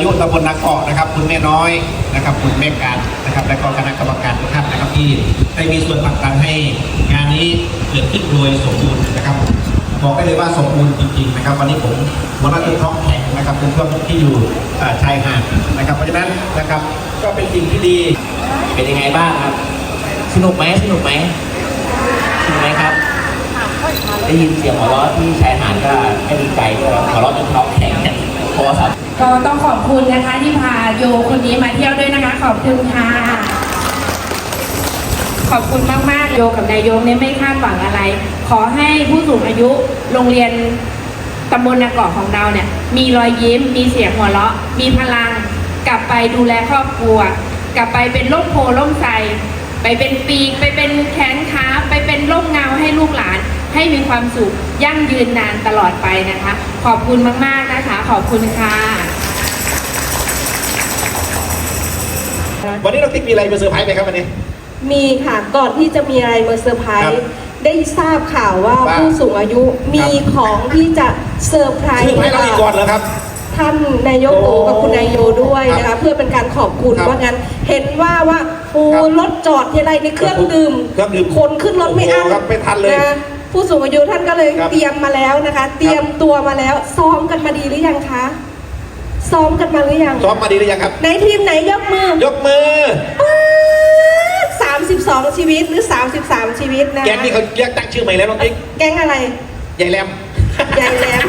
ายุตำบลนาเกาะนะครับ คุณแม่น้อยนะครับ คุณแม่การนะครับ และก็คณะกรรมการทุกท่านนะครับที่ได้มีส่วนผลักดันให้งานนี้เกิดขึ้นโดยสมบูรณ์นะครับบอกได้เลยว่าสมบูรณ์จริงๆนะครับ วันนี้ผมหัวหน้าจุดท้องแข็งนะครับเป็นช่วงที่อยู่ชายหาดนะครับ เพราะฉะนั้นนะครับก็เป็นสิ่งที่ดีเป็นยังไงบ้างครับสนุกไหมสนุกไหมสนุกไหมครับได้ยินเสียงหัวเราะที่ชายหาดก็ไม่ดีใจด้วยหัวเราะจนท้องแข็งเนี่ยโทรศัพท์ ก็ต้องขอบคุณนะคะที่พาโยคนนี้มาเที่ยวด้วยนะคะ ขอบคุณค่ะ ขอบคุณมากๆโยกับนายโยเนี่ยไม่คาดหวังอะไร ขอให้ผู้สูงอายุโรงเรียนตำบลนาเกาะของเราเนี่ย มีรอยยิ้ม มีเสียงหัวเราะ มีพลัง กลับไปดูแลครอบครัว กลับไปเป็นร่มโพล่มไทรไปเป็นปีก ไปเป็นแขนขาไปเป็นร่มเงาให้ลูกหลาน ให้มีความสุขยั่งยืนนานตลอดไปนะคะ ขอบคุณมาก ๆ นะคะ ขอบคุณค่ะ วันนี้เราติ๊กมีอะไรมาเซอร์ไพรส์ไหมครับวันนี้ มีค่ะก่อนที่จะมีอะไรมาเซอร์ไพรครับส์ได้ทราบข่าวว่าว่าผู้สูงอายุมีของที่จะเซอร์ไพรเซอส์ร์ไพรส์เราอีกก่อนเหรอครับ ท่านนายกโอโอ้กับคุณนายโยด้วยนะครัคะบเพื่อเป็นการขอบคุณครับว่างั้น เห็นว่าว่าโอ้ครับรถจอดทีไรในเครื่องดื่มเครื่องดื่มคนขึ้นรถไม่อั้นโอ้โหครับไม่ทันเลยะผู้สูงอายุท่านก็เลยครับ เตรียมมาแล้วนะคะ เตรียมตัวมาแล้วซ้อมกันมาดีหรือยังคะ ซ้อมกันมาหรือยัง ซ้อมมาดีหรือยังครับ ในทีมไหนยกมือ ยกมือ32ชีวิตหรือ33ชีวิตนะแกงนี่เขาเรียกตั้งชื่อใหม่แล้วน้องติ๊กแก๊งอะไรยายแรมยายแหลม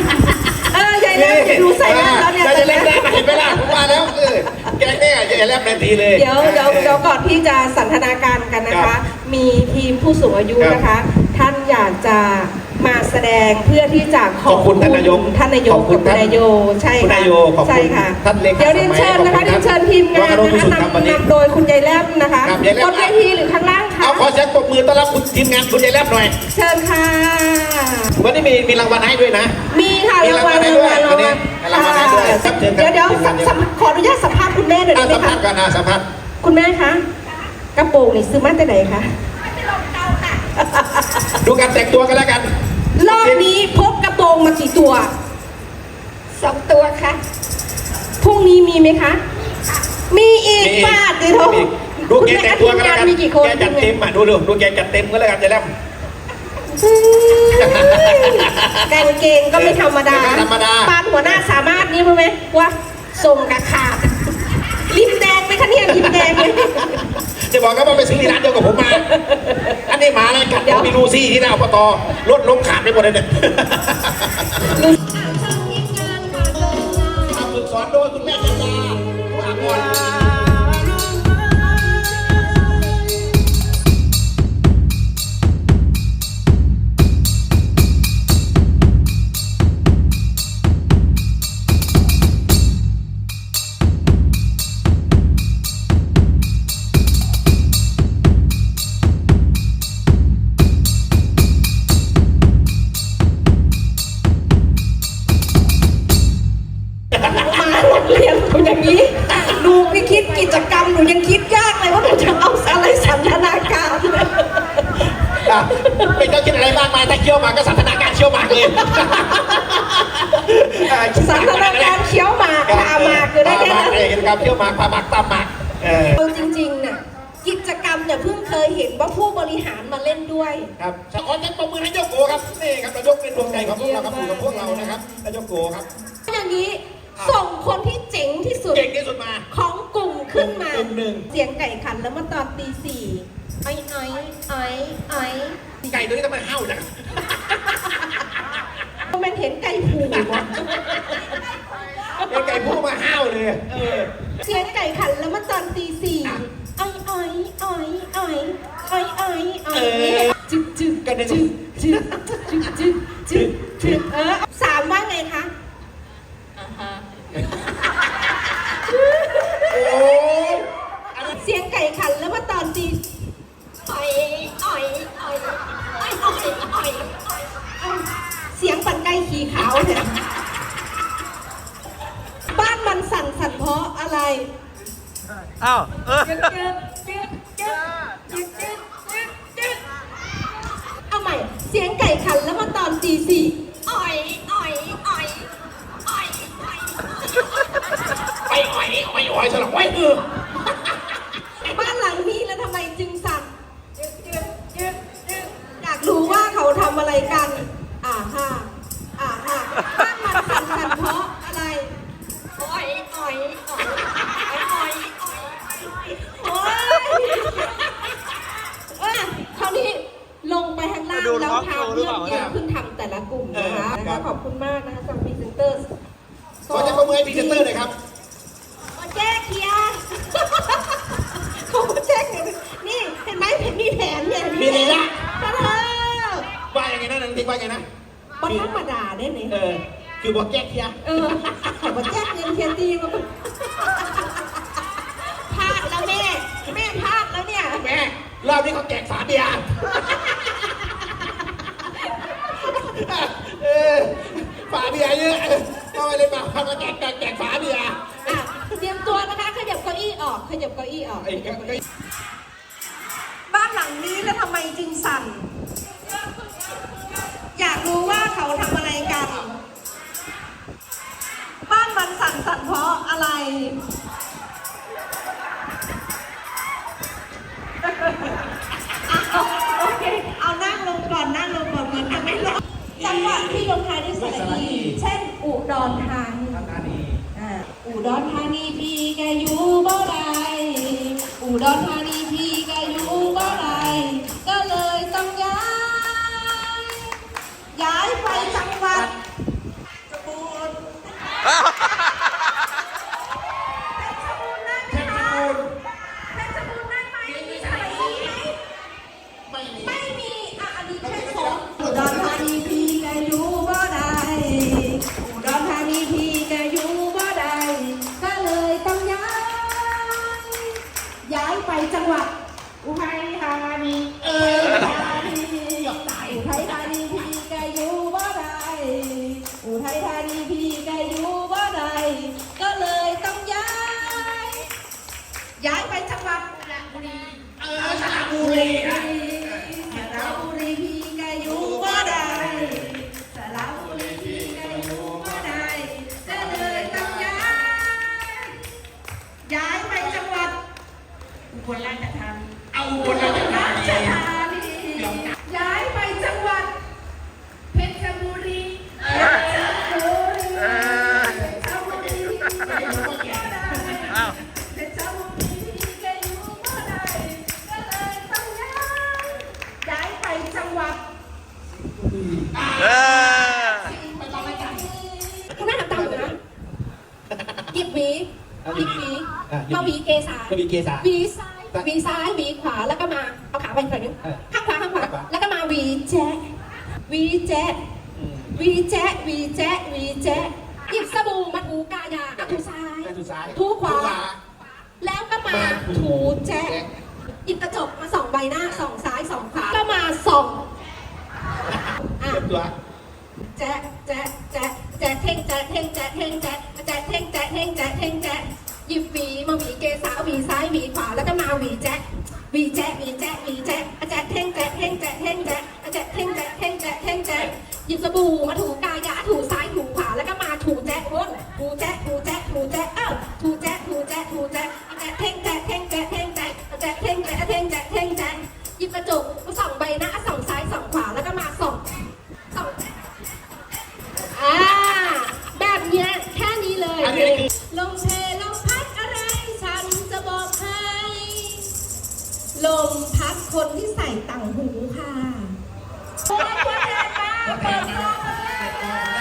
เออยายแหลมดูใส่หน้าแล้วเนี่ยยายแรมได้เห็นไหมล่ะผมว่าแล้วเออแกงเนี่ยยายแรมทันทีเลย เดี๋ยวเดี๋ยวเดี๋ยวก่อนที่จะสันทนาการกันนะครัคะบมีทีมผู้สูงอายุครับนะคะ ท่านอยากจะ มาแสดงเพื่อที่จะขอบขอบคุณท่านนายกท่านนายกขอบคุณกับนายโยใช่คุณค่ะนายโยขอบคุณใช่ค่ะท่านเลขาเดี๋ยวเรียนเชิญนะคะสมัยเรียนเชิญทีมงานขอบคุณนะสุคะดครับวันนี้นำนำโดยคุณยายแลบนะคะครับยายแลบบนเวทีหรือข้างล่างคะเอาขอเสียงปรบมือต้อนรับคุณทีมงานคุณยายแรมหน่อยเชิญค่ะวันนี้มีมีรางวัลให้ด้วยนะ มีค่ะมีรางวัลให้ด้วยรางวัลวันนี้รางวัลให้ด้วยครับเชิญครับเดี๋ยวเดี๋ยวทีมงานสัมขออนุญาตสัมภาษณ์คุณแม่หน่อยอะได้ไหมสัมภาคะษณ์กันอะสัมภาษณ์คุณแม่คะกระโปรงนี่ซื้อมาจากไหนคะดูการแต่งตัวกันแล้วกัน รอบนี้พกกระโปรงมากี่ตัว สองตัวค่ะพรุ่งนี้มีไหมคะ มีอีกมีป้าดิโทมีดูแกแต่งตัวกันแล้วกันมีกี่คนแกจัดเต็มอะดูดูดูแกจัดเต็มก็แล้วกันยายแรมอืมกางเกงก็ไม่ธรรมดาไม่ธรรมดาปานหัวหน้าสามารถนี่รู้ไหมว่าส่งกระขาดริมแดงไหม คะเนี่ยริมแดงไหมจะบอกกันว่าไปซื้อที่ร้านเดียวกับผมมา อันนี้หมาอะไรกัดเดี๋ยวผมมีลูซี่ที่หน้าอบตรถล้มขาดไปหมดเลยเนี่ย ฝึกสอนโดยคุณแม่ นูยังคิดยากเลยว่าหนูจะเอาอะไรสันทนาการอะไม่ต้องคิดอะไรมากมายถ้าเคี่ยวหมากก็สันทนาการเคี่ยวหมากเลยอะสันทนาการเคี้ยวหมากพาหมากอยู่ได้พาแค่หมากนั้นเลยครับเคี่ยวหมากพาหมากตามหมากเออเอาจริงๆน่ะกิจกรรมเนี่ยเพิ่งเคยเห็นว่าผู้บริหารมาเล่นด้วย ครับขอจังปรบมือให้เจ้าโกครับนี่ครับนายกเป็นดวงใจของพวกเราครับอยู่กับพวกเรานะครับนายกโกครับอย่างนี้ส่งคนที่เจ๋งที่สุดเก่งที่สุดมาของก หนึ่งเสียงไก่ขันแล้วมาตอนตีสี่ไอ้ไอ้ไอ้ไอ้ไก่ตัวนี้ทำไมเห่าจังมันเห็นไก่ผูวะเป็นไก่พุ่งมาห้าวเลยเออเสียงไก่ขันแล้วมาตอนตีสี่ไอ้ไอ้ไอ้ไอ้ไอ้ไอ้ไอ้จึ๊กจึ๊กกันในจึ๊กจึ๊ก อ้าวเออ เอาใหม่ เสียงไก่ขันแล้วมาตอนตีสี่อ่อยอ่อยอ่อยอ่อยอ่อยอ่อยอ่อยอ่อยอ่อยอ่อยอ่อยอ่อ พรีเซนเตอร์หน่อยครับมาแจ้เคลียร์เขามาแจ้เงินนี่เห็นไหมเห็นมีแผนเนี่ยมีเลยนะก็เธอว่ายังไงนะนังติ๊กว่ายังไงนะบนธรรมดาได้ไหมเออ คือบอกแก้เคลียร์เออเขามาแจ้เงินเทียนตีมาพลาดแล้วแม่ แม่พลาดแล้วเนี่ยแม่รอบนี้เขาแจกฝาเบียร์เออฝาเบียร์เยอะ ก็ไปเลยมาเขามาแจกแจกแจกฝาเบียร์อะเตรียมตัวนะคะขยับเก้าอี้ออกขยับเก้าอี้ออกไอ้ก็ก็บ้านหลังนี้แล้วทำไมจึงสั่น อยากรู้ว่าเขาทำอะไรกัน บ้านมันสั่นสั่นเพราะอะไร เอาโอเค เอานั่งลงก่อนนั่งลงก่อนเหมือนกันไม่ลงจังหวัดที่ลงท้ายด้วยสระอีเช่นอุ ดรธานีทำงานดีอ่าอุดรธานีพี่แกอยู่บ่ได้อุดรธานี ย้ายไปจังหวัดอุบลราชธานีเอาบนเราจะราทำชธานีย้าย มาหวีเกสาก็มีเกษา หวีซ้ายหวีซ้ายหวีขวาแล้วก็มาเอาขาไปอีกหน่อยนึงเออข้างขวาข้างขวาข้างขวา แล้วก็มาหวีแจ๊ะหวีแจ๊ะหวีแจ๊ะหวีแจ๊ะหวีแจ๊ะหยิบสบู่มาถูกายาอะถูซ้ายไปดูซ้ายถูขวา แล้วก็มาถูแจ๊ะหยิบกระจกมาส่องใบหน้าส่องซ้ายส่องขวาก็มาส่องอะเตรียมตัวแจ๊ะแจ๊ะแจ๊ะแจ๊ะเท่งแจ๊ะเท่งแจ๊ะเท่งแจ๊ะแจ๊ะเท่งแจ๊ะเท่งแจ๊ะเท่งแจ๊ะ หยิบหวีมาหวีเกสาหวีซ้ายหวีขวาแล้วก็มาหวีแจ๊ะหวีแจ๊ะหวีแจ๊ะหวีแจ๊ะแจ๊ะเท่งแจ๊ะเท่งแจ๊ะเท่งแจ๊ะแจ๊ะเท่งแจ๊ะเท่งแจ๊ะเท่งแจ๊ะหยิบสบู่มาถูกายะถูซ้า มพัดคนที่ใส่ต่างหูค่ะโอ้ยคนแรงมากเปิดกล้ง